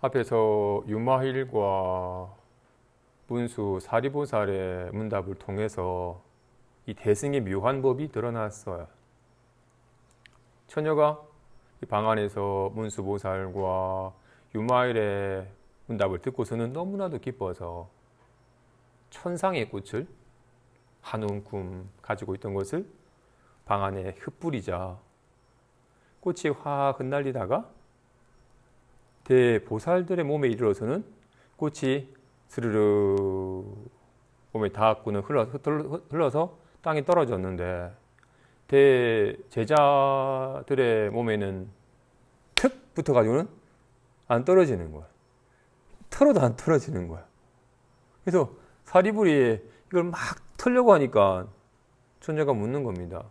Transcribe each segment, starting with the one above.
앞에서 유마일과 문수 사리보살의 문답을 통해서 이 대승의 묘한 법이 드러났어요. 처녀가 이방 안에서 문수보살과 유마일의 문답을 듣고서는 너무나도 기뻐서 천상의 꽃을 한 움큼 가지고 있던 것을 방 안에 흩뿌리자 꽃이 확 흩날리다가 대보살들의 몸에 이르러서는 꽃이 스르르 몸에 닿았고는 흘러서, 땅에 떨어졌는데 대제자들의 몸에는 툭 붙어가지고는 안 떨어지는 거야. 털어도 안 떨어지는 거야. 그래서 사리불이 이걸 막 털려고 하니까 천녀가 묻는 겁니다.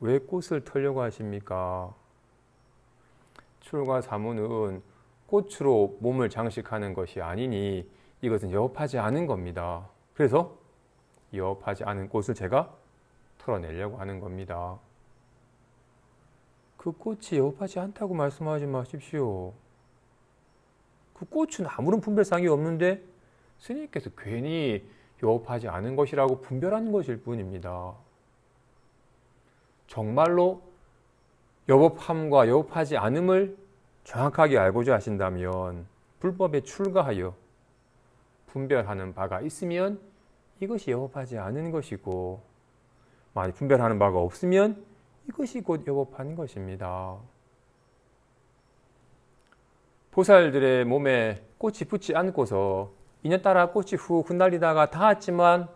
왜 꽃을 털려고 하십니까? 출가 사무는 꽃으로 몸을 장식하는 것이 아니니 이것은 여업하지 않은 겁니다. 그래서 여업하지 않은 꽃을 제가 털어내려고 하는 겁니다. 그 꽃이 여업하지 않다고 말씀하지 마십시오. 그 꽃은 아무런 분별상이 없는데 스님께서 괜히 여업하지 않은 것이라고 분별하는 것일 뿐입니다. 정말로 여법함과 여법하지 않음을 정확하게 알고자 하신다면 불법에 출가하여 분별하는 바가 있으면 이것이 여법하지 않은 것이고 만약 분별하는 바가 없으면 이것이 곧 여법한 것입니다. 보살들의 몸에 꽃이 붙지 않고서 인연 따라 꽃이 훅 흩날리다가 닿았지만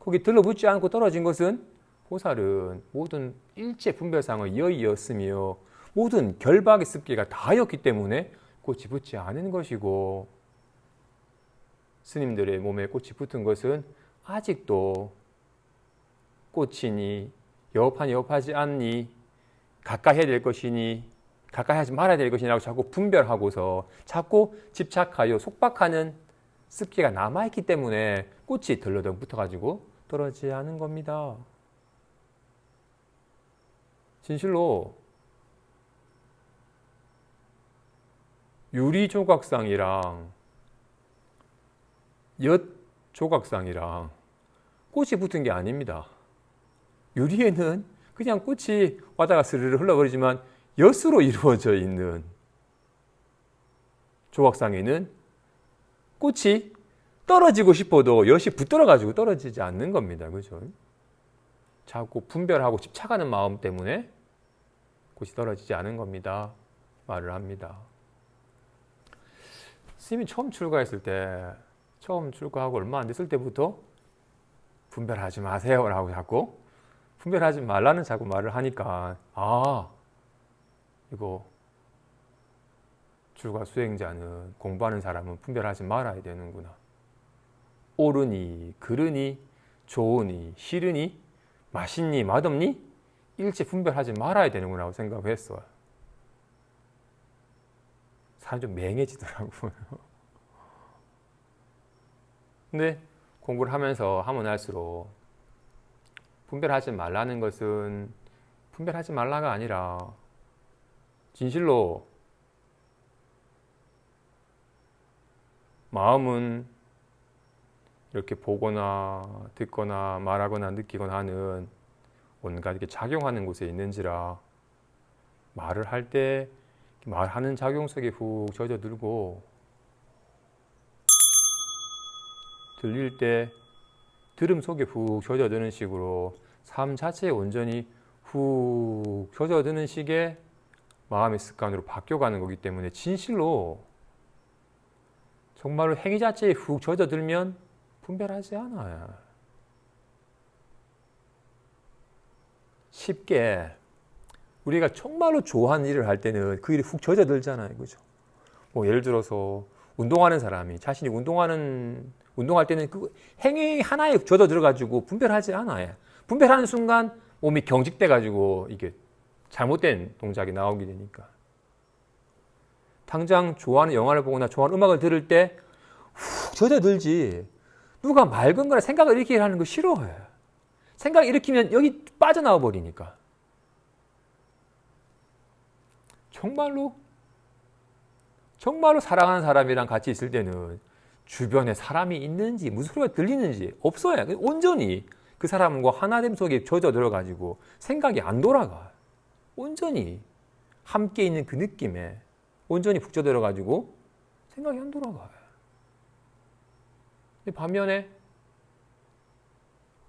거기 들러붙지 않고 떨어진 것은 보살은 모든 일체 분별상의 여의였으며 모든 결박의 습기가 다였기 때문에 꽃이 붙지 않은 것이고 스님들의 몸에 꽃이 붙은 것은 아직도 꽃이니 여업하니 여업하지 않니 가까이 해야 될 것이니 가까이 하지 말아야 될 것이라고 자꾸 분별하고서 자꾸 집착하여 속박하는 습기가 남아있기 때문에 꽃이 덜러덩 붙어가지고 떨어지지 않은 겁니다. 진실로 유리 조각상이랑 엿 조각상이랑 꽃이 붙은 게 아닙니다. 유리에는 그냥 꽃이 와다가 스르르 흘러버리지만 엿으로 이루어져 있는 조각상에는 꽃이 떨어지고 싶어도 엿이 붙들어 가지고 떨어지지 않는 겁니다. 그죠? 자꾸 분별하고 집착하는 마음 때문에 꽃이 떨어지지 않은 겁니다. 말을 합니다. 스님이 처음 출가했을 때, 처음 출가하고 얼마 안 됐을 때부터 분별하지 마세요라고 자꾸 분별하지 말라는 자꾸 말을 하니까 아 이거 출가 수행자는 공부하는 사람은 분별하지 말아야 되는구나. 옳으니 그르니 좋으니 싫으니 맛있니 맛없니 일체 분별하지 말아야 되는구나 생각을 했어요. 사람 좀 맹해지더라고요. 근데 공부를 하면서 하면 할수록 분별하지 말라는 것은 분별하지 말라가 아니라 진실로 마음은 이렇게 보거나 듣거나 말하거나 느끼거나 하는 온갖 이렇게 작용하는 곳에 있는지라 말을 할 때 말하는 작용 속에 훅 젖어들고 들릴 때 들음 속에 훅 젖어드는 식으로 삶 자체에 온전히 훅 젖어드는 식의 마음의 습관으로 바뀌어가는 거기 때문에 진실로 정말로 행위 자체에 훅 젖어들면 분별하지 않아요. 쉽게 우리가 정말로 좋아하는 일을 할 때는 그 일이 훅 젖어들잖아요. 그죠? 뭐 예를 들어서 운동하는 사람이 자신이 운동하는 운동할 때는 그 행위 하나에 젖어 들어가지고 분별하지 않아요. 분별하는 순간 몸이 경직돼 가지고 이게 잘못된 동작이 나오게 되니까. 당장 좋아하는 영화를 보거나 좋아하는 음악을 들을 때 훅 젖어들지. 누가 맑은 거나 생각을 일으키게 하는 거 싫어해. 생각 일으키면 여기 빠져나와 버리니까. 정말로 정말로 사랑하는 사람이랑 같이 있을 때는 주변에 사람이 있는지 무슨 소리가 들리는지 없어요. 온전히 그 사람과 하나됨 속에 젖어 들어가지고 생각이 안 돌아가. 온전히 함께 있는 그 느낌에 온전히 푹 젖어 들어가지고 생각이 안 돌아가요. 반면에 이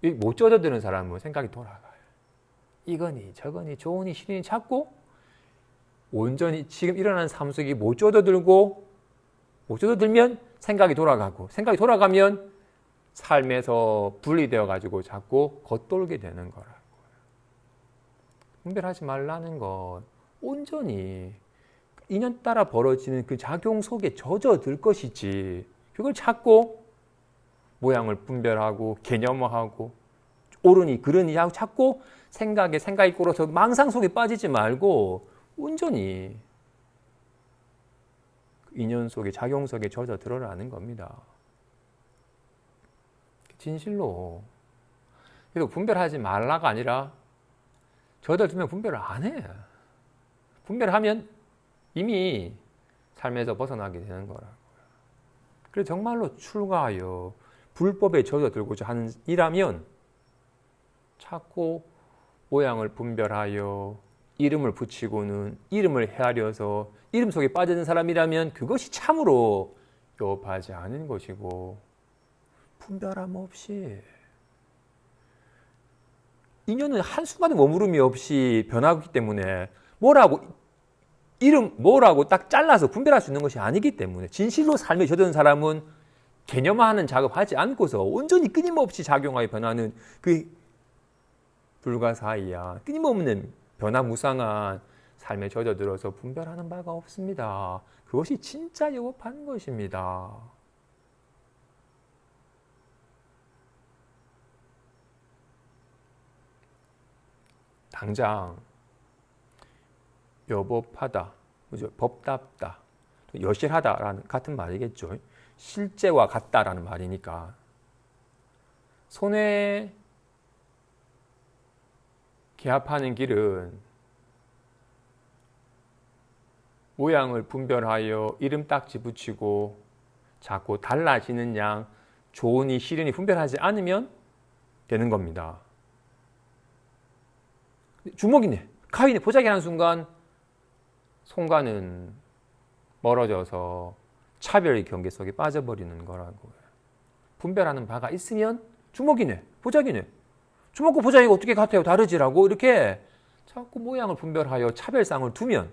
못 젖어드는 사람은 생각이 돌아가요. 이거니 저거니 좋으니 싫으니 찾고 온전히 지금 일어나는 삶 속에 못 젖어들고 못 젖어들면 생각이 돌아가고 생각이 돌아가면 삶에서 분리되어 가지고 자꾸 겉돌게 되는 거라고요. 분별하지 말라는 건 온전히 인연 따라 벌어지는 그 작용 속에 젖어들 것이지 그걸 찾고 모양을 분별하고 개념화하고 옳으니 그러니 하고 찾고 생각에 생각이 꿇어서 망상 속에 빠지지 말고 온전히 인연 속에 작용 속에 젖어 들어라는 겁니다. 진실로. 그래서 분별하지 말라가 아니라 젖어 들면 분별을 안 해. 분별하면 이미 삶에서 벗어나게 되는 거라고요. 그래서 정말로 출가하여 불법에 젖어들고자 하는 이라면 자꾸 모양을 분별하여 이름을 붙이고는 이름을 헤아려서 이름 속에 빠지는 사람이라면 그것이 참으로 요업하지 않은 것이고 분별함 없이 인연은 한순간의 머무름이 없이 변하기 때문에 뭐라고 이름 뭐라고 딱 잘라서 분별할 수 있는 것이 아니기 때문에 진실로 삶에 젖은 사람은 개념화하는 작업하지 않고서 온전히 끊임없이 작용하여 변하는 그 불가사의야 끊임없는 변화무쌍한 삶에 젖어들어서 분별하는 바가 없습니다. 그것이 진짜 영업하는 것입니다. 당장 여법하다? 법답다, 또 여실하다라는 같은 말이겠죠. 실제와 같다라는 말이니까 손에 개합하는 길은 모양을 분별하여 이름 딱지 붙이고 자꾸 달라지는 양 좋으니 싫으니 분별하지 않으면 되는 겁니다. 주먹이네, 가위네, 보자기 하는 순간 손과는 멀어져서 차별의 경계 속에 빠져버리는 거라고요. 분별하는 바가 있으면 주먹이네, 보자기네. 주먹과 보자기가 어떻게 같아요? 다르지라고 이렇게 자꾸 모양을 분별하여 차별상을 두면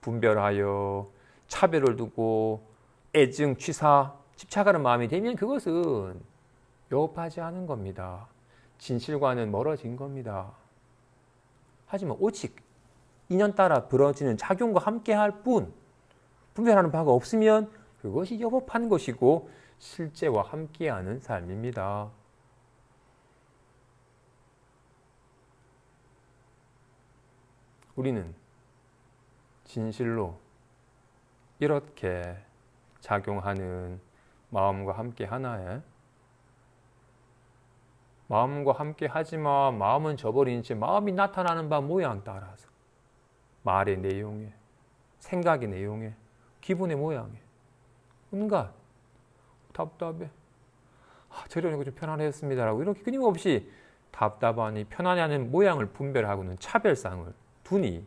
분별하여 차별을 두고 애증, 취사, 집착하는 마음이 되면 그것은 여업하지 않은 겁니다. 진실과는 멀어진 겁니다. 하지만 오직 인연 따라 벌어지는 작용과 함께할 뿐 분별하는 바가 없으면 그것이 여법한 것이고 실제와 함께하는 삶입니다. 우리는 진실로 이렇게 작용하는 마음과 함께 하나에 마음과 함께 하지만 마음은 저버린 채 마음이 나타나는 바 모양 따라서 말의 내용에 생각의 내용에 기분의 모양에 온갖 답답해. 아, 저러니까 좀 편안해졌습니다라고 이렇게 끊임없이 답답하니 편안해하는 모양을 분별하고는 차별상을 두니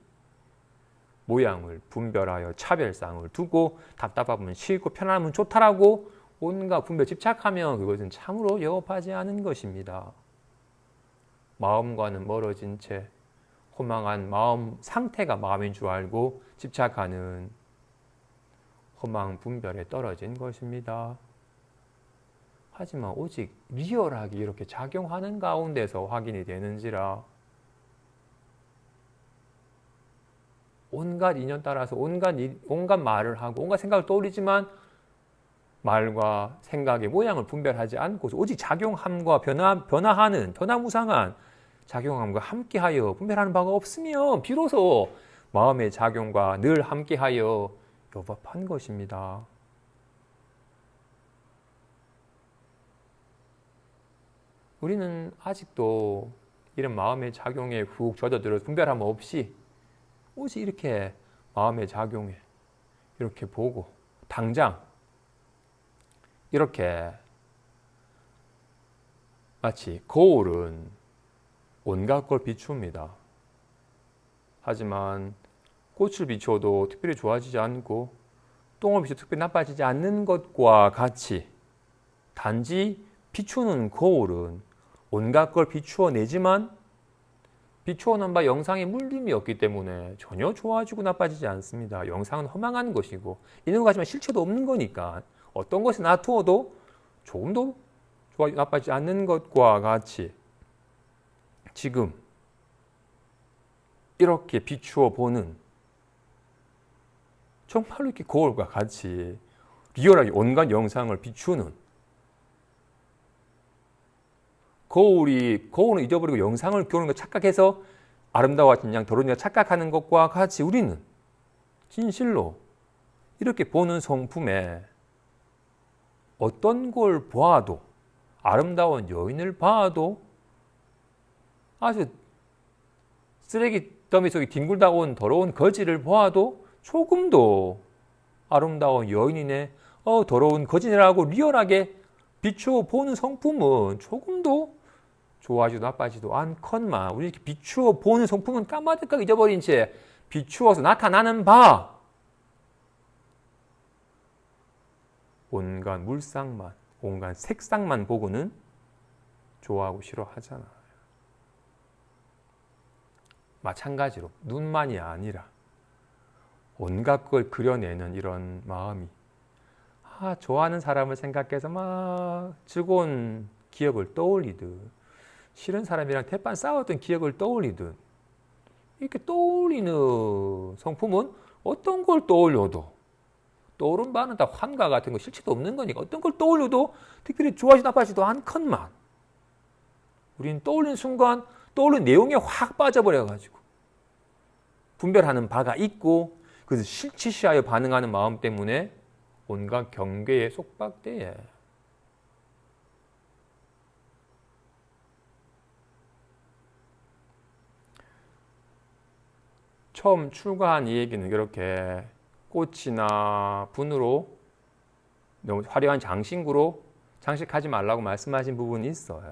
모양을 분별하여 차별상을 두고 답답하면 싫고 편안하면 좋다라고 온갖 분별 집착하면 그것은 참으로 영업하지 않은 것입니다. 마음과는 멀어진 채 허망한 마음 상태가 마음인 줄 알고 집착하는 허망 분별에 떨어진 것입니다. 하지만 오직 리얼하게 이렇게 작용하는 가운데서 확인이 되는지라 온갖 인연 따라서 온갖 일, 온갖 말을 하고 온갖 생각을 떠올리지만 말과 생각의 모양을 분별하지 않고서 오직 작용함과 변화, 변화하는 변화무상한 작용함과 함께하여 분별하는 바가 없으면 비로소 마음의 작용과 늘 함께하여 여법한 것입니다. 우리는 아직도 이런 마음의 작용에 훅 젖어들어 분별함 없이 오직 이렇게 마음의 작용에 이렇게 보고 당장 이렇게 마치 거울은 온갖 걸 비춥니다. 하지만 꽃을 비추어도 특별히 좋아지지 않고 똥을 비춰도 특별히 나빠지지 않는 것과 같이 단지 비추는 거울은 온갖 걸 비추어 내지만 비추어놓은 바 영상에 물림이 없기 때문에 전혀 좋아지고 나빠지지 않습니다. 영상은 허망한 것이고 있는 것 같지만 실체도 없는 거니까 어떤 것을 놔두어도 조금도 좋아 나빠지지 않는 것과 같이 지금 이렇게 비추어 보는 정말로 이렇게 거울과 같이 리얼하게 온갖 영상을 비추는 거울이 거울은 잊어버리고 영상을 교는 거 착각해서 아름다워진 양 더러운 양 착각하는 것과 같이 우리는 진실로 이렇게 보는 성품에 어떤 걸 보아도 아름다운 여인을 봐도 아주 쓰레기 더미 속에 뒹굴다 온 더러운 거지를 보아도 조금도 아름다운 여인이네 어 더러운 거지라고 리얼하게 비추어 보는 성품은 조금도 좋아지도 나빠지도 않건만 우리 이렇게 비추어 보는 성품은 까마득하게 잊어버린 채 비추어서 나타나는 바 온갖 물상만 온갖 색상만 보고는 좋아하고 싫어하잖아. 마찬가지로 눈만이 아니라 온갖 걸 그려내는 이런 마음이. 아, 좋아하는 사람을 생각해서 막 즐거운 기억을 떠올리듯 싫은 사람이랑 대판 싸웠던 기억을 떠올리듯 이렇게 떠올리는 성품은 어떤 걸 떠올려도 떠오른 바는 다 환과 같은 거 실체도 없는 거니까 어떤 걸 떠올려도 특별히 좋아지도 나빠지도 않건만 우리는 떠올린 순간 떠올린 내용에 확 빠져버려가지고 분별하는 바가 있고 그래서 실치시하여 반응하는 마음 때문에 온갖 경계에 속박되에 처음 출가한 이 얘기는 이렇게 꽃이나 분으로 너무 화려한 장신구로 장식하지 말라고 말씀하신 부분이 있어요.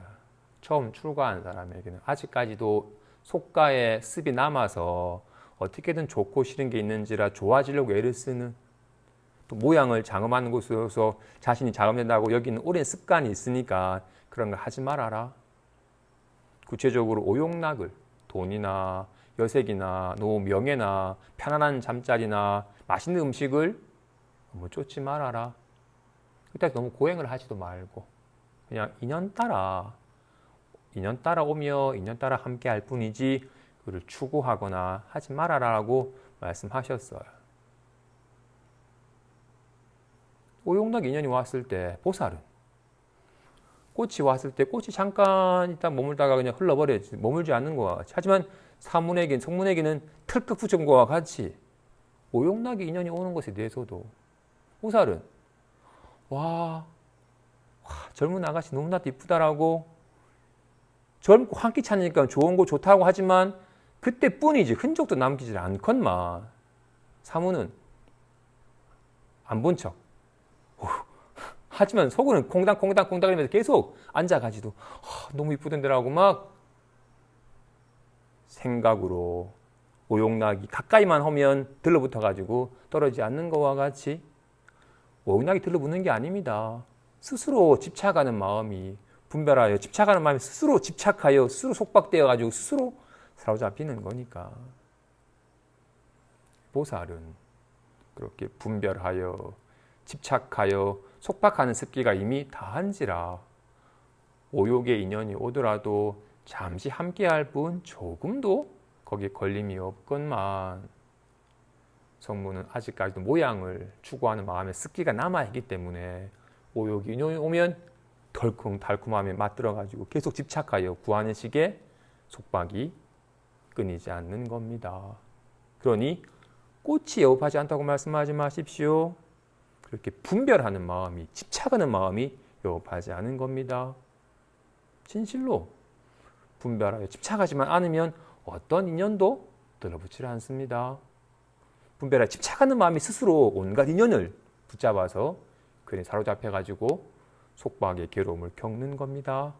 처음 출가한 사람에게는 아직까지도 속가에 습이 남아서 어떻게든 좋고 싫은 게 있는지라 좋아지려고 애를 쓰는 또 모양을 장엄하는 곳에서 자신이 장엄된다고 여기는 오랜 습관이 있으니까 그런 걸 하지 말아라. 구체적으로 오용락을 돈이나 여색이나 노 명예나 편안한 잠자리나 맛있는 음식을 너무 쫓지 말아라. 그때 너무 고행을 하지도 말고 그냥 인연 따라 인연 따라 오며 인연 따라 함께 할 뿐이지 그를 추구하거나 하지 말아라라고 말씀하셨어요. 오용락 인연이 왔을 때 보살은 꽃이 왔을 때 꽃이 잠깐 있다 머물다가 그냥 흘러버려지 머물지 않는 거와 같이 하지만 사문에겐 성문에게는 틀끝 붙은 것과 같이 오용락의 인연이 오는 것에 대해서도 보살은 와, 와 젊은 아가씨 너무나 이쁘다라고 젊고 환기 차니까 좋은 거 좋다고 하지만 그때뿐이지 흔적도 남기지 않건만 사무는 안 본 척. 하지만 속으로는 콩당콩당 콩당거리면서 계속 앉아가지고 너무 이쁘던데라고 막 생각으로 오용락이 가까이만 하면 들러붙어 가지고 떨어지지 않는 것과 같이 오용락이 들러붙는 게 아닙니다. 스스로 집착하는 마음이 분별하여 집착하는 마음이 스스로 집착하여 스스로 속박되어 가지고 스스로 사로잡히는 거니까. 보살은 그렇게 분별하여 집착하여 속박하는 습기가 이미 다한지라 오욕의 인연이 오더라도 잠시 함께할 뿐 조금도 거기에 걸림이 없건만 성문은 아직까지도 모양을 추구하는 마음에 습기가 남아있기 때문에 오욕이 인연이 오면 덜컹 달콤함에 맞들어가지고 계속 집착하여 구하는 식의 속박이 끊이지 않는 겁니다. 그러니 꽃이 여업하지 않다고 말씀하지 마십시오. 그렇게 분별하는 마음이 집착하는 마음이 여업하지 않은 겁니다. 진실로 분별하여 집착하지만 않으면 어떤 인연도 들어붙지 않습니다. 분별에 집착하는 마음이 스스로 온갖 인연을 붙잡아서 그에 사로잡혀 가지고 속박의 괴로움을 겪는 겁니다.